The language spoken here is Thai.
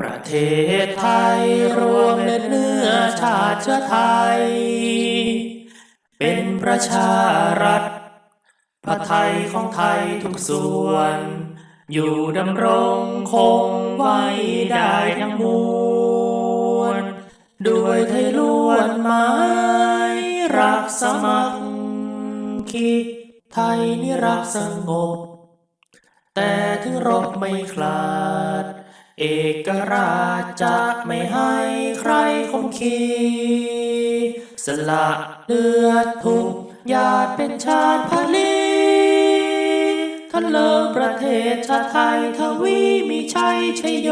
ประเทศไทยรวมเลือดเนื้อชาติเชื้อไทย เป็นประชารัฐพระไทยของไทยทุกส่วน อยู่ดำรงคงไว้ได้ทั้งมวลด้วยไทยล้วนไม้รักสมัครคีไทยนี่รักสงบ แต่ถึงรบไม่คลาด เอกราชจะไม่ให้ใครคมขีสละเลือดทุกหยาดเป็นชาติพลีท่านเลิงประเทศชาติไทยทวีมีชัยชยโย